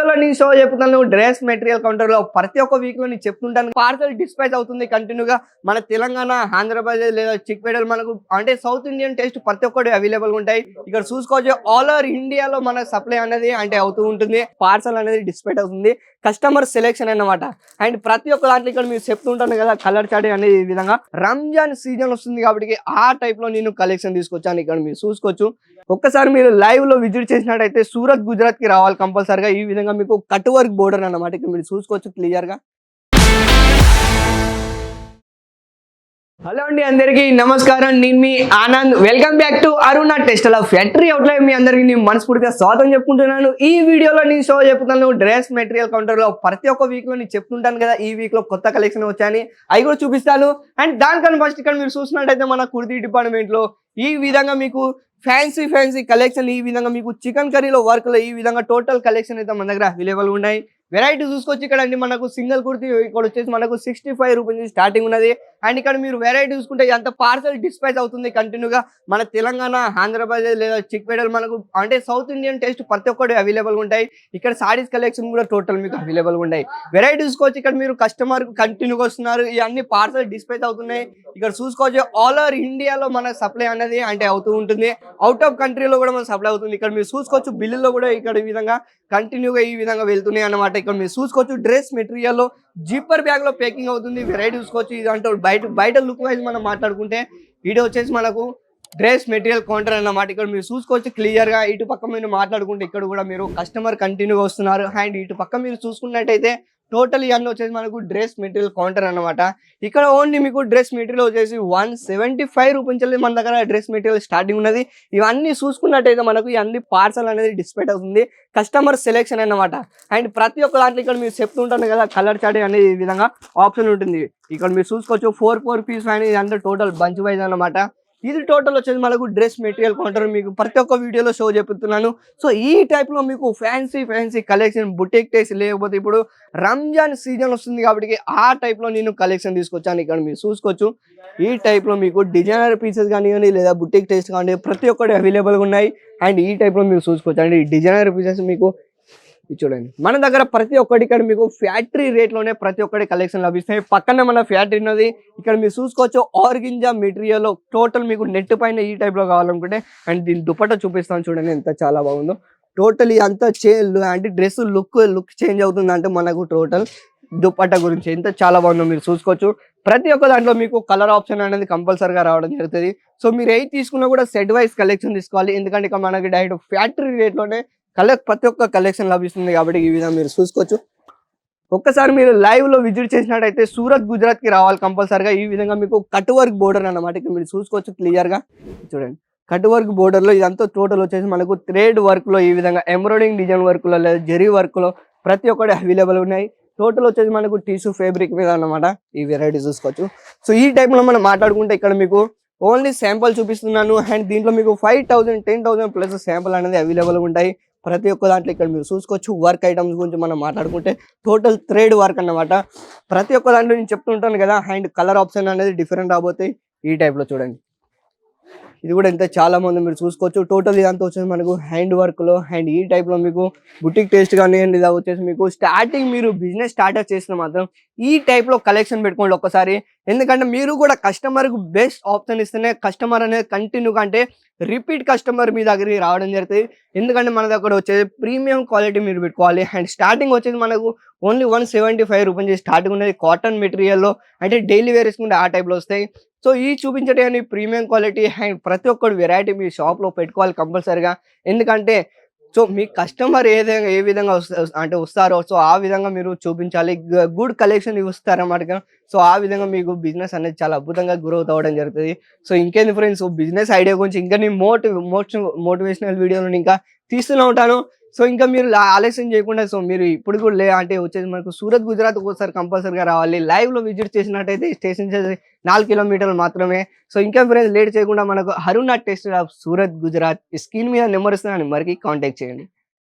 వీడియోలో నేను షో చెప్తున్నాను డ్రెస్ మెటీరియల్ కౌంటర్లో ప్రతి ఒక్క వీక్లో నేను చెప్తుంటాను. పార్సల్ డిస్పాచ్ అవుతుంది కంటిన్యూగా. మన తెలంగాణ ఆంధ్రప్రదేశ్ లేదా చిక్పేటలు మనకు అంటే సౌత్ ఇండియన్ టేస్ట్ ప్రతి ఒక్కటి అవైలబుల్ ఉంటాయి. ఇక్కడ చూసుకోవచ్చు ఆల్ ఓవర్ ఇండియాలో మన సప్లై అనేది అంటే అవుతూ ఉంటుంది. పార్సల్ అనేది డిస్పాచ్ అవుతుంది. కస్టమర్ సెలెక్షన్ అన్నమాట. అండ్ ప్రతి ఒక్క దాంట్లో ఇక్కడ మీరు చెప్తుంటాను కదా కలర్ చాట్ అనేది ఈ విధంగా. రంజాన్ సీజన్ వస్తుంది కాబట్టి ఆ టైప్లో నేను కలెక్షన్ తీసుకొచ్చాను. ఇక్కడ మీరు చూసుకోవచ్చు. ఒక్కసారి మీరు లైవ్లో విజిట్ చేసినట్టయితే సూరత్ గుజరాత్కి రావాలి కంపల్సరిగా. ఈ విధంగా మీకు కట్ వర్క్ బోర్డర్ అన్నమాట. ఇక్కడ మీరు చూసుకోవచ్చు క్లియర్గా. హలో అండి అందరికీ నమస్కారం. నేను మీ Anand. Welcome back to Aruna textile factory outline మీ అందరికీ నేను మనస్ఫూర్తిగా స్వాగతం చెప్పుకుంటున్నాను. ఈ వీడియోలో నేను షో చెప్తున్నాను డ్రెస్ మెటీరియల్ కౌంటర్లో ప్రతి ఒక్క వీక్లో నేను చెప్తుంటాను కదా ఈ వీక్లో కొత్త కలెక్షన్ వచ్చాయని. అవి కూడా చూపిస్తాను. అండ్ దానికన్నా ఫస్ట్ ఇక్కడ మీరు చూసినట్టయితే మన కుర్తి డిపార్ట్మెంట్లో ఈ విధంగా మీకు ఫ్యాన్సీ ఫ్యాన్సీ కలెక్షన్ ఈ విధంగా మీకు చికెన్ కర్రీలో వర్క్లో ఈ విధంగా టోటల్ కలెక్షన్ అయితే మన దగ్గర అవైలబుల్ ఉన్నాయి. వెరైటీ చూసుకొచ్చి ఇక్కడ అండి మనకు సింగిల్ కుర్తీ ఇక్కడ వచ్చేసి మనకు సిక్స్టీ ఫైవ్ రూపీస్ స్టార్టింగ్ ఉన్నది. అండ్ ఇక్కడ మీరు వెరైటీ చూసుకుంటే ఎంత పార్సల్ డిస్పాచ్ అవుతుంది కంటిన్యూగా మన తెలంగాణ ఆంధ్రప్రదేశ్ లేదా చిక్పేటలు మనకు అంటే సౌత్ ఇండియన్ టేస్ట్ ప్రతి ఒక్కటి అవైలబుల్ ఉంటాయి. ఇక్కడ సారీస్ కలెక్షన్ కూడా టోటల్ మీకు అవైలబుల్ ఉంటాయి వెరైటీ చూసుకోవచ్చు. ఇక్కడ మీరు కస్టమర్ కంటిన్యూగా వస్తున్నారు. ఇవన్నీ పార్సల్ డిస్పాచ్ అవుతున్నాయి. ఇక్కడ చూసుకోవచ్చు. ఆల్ ఓవర్ ఇండియాలో మన సప్లై అనేది అంటే అవుతూ ఉంటుంది. అవుట్ ఆఫ్ కంట్రీలో కూడా మన సప్లై అవుతుంది. ఇక్కడ మీరు చూసుకోవచ్చు. బిల్లులో కూడా ఇక్కడ ఈ విధంగా కంటిన్యూగా ఈ విధంగా వెళ్తున్నాయి అన్నమాట. ఇక్కడ మీరు చూసుకోవచ్చు. డ్రెస్ మెటీరియల్ జీపర్ బ్యాగ్లో ప్యాకింగ్ అవుతుంది వెరైటీ చూసుకోవచ్చు ఇది అంటే బయట బయట లుక్ వైజ్ మనం మాట్లాడుకుంటే వీడియో వచ్చేసి మనకు డ్రెస్ మెటీరియల్ కౌంటర్ అన్నమాట. ఇక్కడ మీరు చూసుకోవచ్చు క్లియర్గా ఇటు పక్క మీరు మాట్లాడుకుంటే ఇక్కడ కూడా మీరు కస్టమర్ కంటిన్యూగా వస్తున్నారు. అండ్ ఇటు పక్క మీరు చూసుకున్నట్టయితే టోటల్ ఇవన్నీ వచ్చేసి మనకు డ్రెస్ మెటీరియల్ కౌంటర్ అన్నమాట. ఇక్కడ ఓన్లీ మీకు డ్రెస్ మెటీరియల్ వచ్చేసి వన్ సెవెంటీ ఫైవ్ రూపీస్ మన దగ్గర డ్రెస్ మెటీరియల్ స్టార్టింగ్ ఉన్నది. ఇవన్నీ చూసుకున్నట్టయితే మనకు ఇవన్నీ పార్సల్ అనేది డిస్ప్లేట్ అవుతుంది. కస్టమర్ సెలెక్షన్ అన్నమాట. అండ్ ప్రతి ఒక్క దాంట్లో ఇక్కడ మీరు చెప్తుంటాను కదా కలర్ చాట్ అనేది ఈ విధంగా ఆప్షన్ ఉంటుంది. ఇక్కడ మీరు చూసుకోవచ్చు ఫోర్ ఫోర్ పీస్ అనేది అంతా టోటల్ బంచ్ వైజ్ అన్నమాట. ఇది టోటల్ వచ్చేది మనకు డ్రెస్ మెటీరియల్ కౌంటర్ మీకు ప్రతి ఒక్క వీడియోలో షో చెప్తున్నాను. సో ఈ టైప్లో మీకు fancy fancy collection boutique ties లేకపోతే ఇప్పుడు రంజాన్ సీజన్ వస్తుంది కాబట్టి ఆ టైప్లో నేను కలెక్షన్ తీసుకొచ్చాను. ఇక్కడ మీరు చూసుకోవచ్చు. ఈ టైప్లో మీకు డిజైనర్ పీసెస్ కానివ్వండి లేదా బుటిక్ టైస్ కానివ్వండి ప్రతి ఒక్కటి అవైలబుల్గా ఉన్నాయి. అండ్ ఈ టైప్లో మీరు చూసుకోవచ్చు. అండ్ ఈ డిజైనర్ పీసెస్ మీకు చూడండి. మన దగ్గర ప్రతి ఒక్కటి ఇక్కడ మీకు ఫ్యాక్టరీ రేట్లోనే ప్రతి ఒక్కటి కలెక్షన్ లభిస్తాయి. పక్కనే మన ఫ్యాక్టరీ ఉన్నది. ఇక్కడ మీరు చూసుకోవచ్చు ఆర్గింజా మెటీరియల్ టోటల్ మీకు నెట్ పైన ఈ టైప్లో కావాలనుకుంటే అండ్ దీని దుపట్ట చూపిస్తాను చూడండి ఎంత చాలా బాగుందో. టోటల్ అంతా చే అంటే డ్రెస్ లుక్ లుక్ చేంజ్ అవుతుంది అంటే మనకు టోటల్ దుప్పట్ట గురించి ఎంత చాలా బాగుందో మీరు చూసుకోవచ్చు. ప్రతి ఒక్క దాంట్లో మీకు కలర్ ఆప్షన్ అనేది కంపల్సరీగా రావడం జరుగుతుంది. సో మీరు ఏది తీసుకున్నా కూడా సెట్ వైజ్ కలెక్షన్ తీసుకోవాలి. ఎందుకంటే ఇక మనకి డైరెక్ట్ ఫ్యాక్టరీ రేట్లోనే కలెక్ట్ ప్రతి ఒక్క కలెక్షన్ లభిస్తుంది కాబట్టి ఈ విధంగా మీరు చూసుకోవచ్చు. ఒక్కసారి మీరు లైవ్లో విజిట్ చేసినట్టయితే సూరత్ గుజరాత్కి రావాలి కంపల్సరిగా. ఈ విధంగా మీకు కట్ వర్క్ బోర్డర్ అన్నమాట. ఇక్కడ మీరు చూసుకోవచ్చు క్లియర్గా. చూడండి. కట్ వర్క్ బోర్డర్లో ఇదంతా టోటల్ వచ్చేసి మనకు థ్రెడ్ వర్క్లో ఈ విధంగా ఎంబ్రాయిడింగ్ డిజైన్ వర్క్లో లేదా జెరీ వర్క్లో ప్రతి ఒక్కటి అవైలబుల్ ఉన్నాయి. టోటల్ వచ్చేసి మనకు టిష్యూ ఫేబ్రిక్ మీద అన్నమాట ఈ వెరైటీ చూసుకోవచ్చు. సో ఈ టైప్లో మనం మాట్లాడుకుంటే ఇక్కడ మీకు ఓన్లీ శాంపుల్ చూపిస్తున్నాను. అండ్ దీంట్లో మీకు five thousand ten thousand plus sample అనేది అవైలబుల్ ఉంటాయి. ప్రతి ఒక్క దాంట్లో ఇక్కడ మీరు చూసుకోవచ్చు వర్క్ ఐటమ్స్ గురించి మనం మాట్లాడుకుంటే టోటల్ థ్రెడ్ వర్క్ అన్నమాట. ప్రతి ఒక్క దాంట్లో నేను చెప్తుంటాను కదా అండ్ కలర్ ఆప్షన్ అనేది డిఫరెంట్ రాబోతాయి. ఈ టైప్లో లో చూడండి. ఇది కూడా ఎంత చాలా మంది మీరు చూసుకోవచ్చు. టోటల్ ఇదంతా వచ్చేసి మనకు హ్యాండ్ వర్క్లో అండ్ ఈ టైప్లో మీకు బుటిక్ టేస్ట్ కానీ ఇలా వచ్చేసి మీకు స్టార్టింగ్ మీరు బిజినెస్ స్టార్టప్ చేసిన మాత్రం ఈ టైప్లో కలెక్షన్ పెట్టుకోండి ఒక్కసారి. ఎందుకంటే మీరు కూడా కస్టమర్కు బెస్ట్ ఆప్షన్ ఇస్తేనే కస్టమర్ అనేది కంటిన్యూగా అంటే రిపీట్ కస్టమర్ మీ దగ్గరికి రావడం జరుగుతుంది. ఎందుకంటే మన దగ్గర వచ్చేది ప్రీమియం క్వాలిటీ మీరు పెట్టుకోవాలి. అండ్ స్టార్టింగ్ వచ్చేది మనకు only one seventy five rupees starting ఉన్నది కాటన్ మెటీరియల్లో అంటే డైలీ వేర్ వేసుకుంటే ఆ టైప్లో వస్తాయి. సో ఈ చూపించడానికి ప్రీమియం క్వాలిటీ అండ్ ప్రతి ఒక్కటి వెరైటీ మీ షాప్లో పెట్టుకోవాలి కంపల్సరిగా. ఎందుకంటే సో మీ కస్టమర్ ఏ విధంగా ఏ విధంగా అంటే వస్తారో సో ఆ విధంగా మీరు చూపించాలి. గుడ్ కలెక్షన్ ఇస్తారన్నమాట సో ఆ విధంగా మీకు బిజినెస్ అనేది చాలా అద్భుతంగా గ్రోత్ అవ్వడం జరుగుతుంది. సో ఇంకేంది ఫ్రెండ్స్ బిజినెస్ ఐడియా గురించి ఇంకా నేను మోటి మోటివేషనల్ వీడియోలను ఇంకా తీస్తూనే ఉంటాను. సో ఇంకా మీరు ఆలస్యం చేయకుండా సో మీరు ఇప్పుడు కూడా లే అంటే వచ్చేసి మనకు సూరత్ గుజరాత్ ఒకసారి కంపల్సరీగా రావాలి. లైవ్లో విజిట్ చేసినట్టయితే స్టేషన్ చేసి నాలుగు కిలోమీటర్లు మాత్రమే. సో ఇంకా ఫ్రెండ్స్ లేట్ చేయకుండా మనకు Haruna textile of Surat Gujarat screen మీద నెంబర్ ఇస్తున్నాను మరికి కాంటాక్ట్ చేయండి.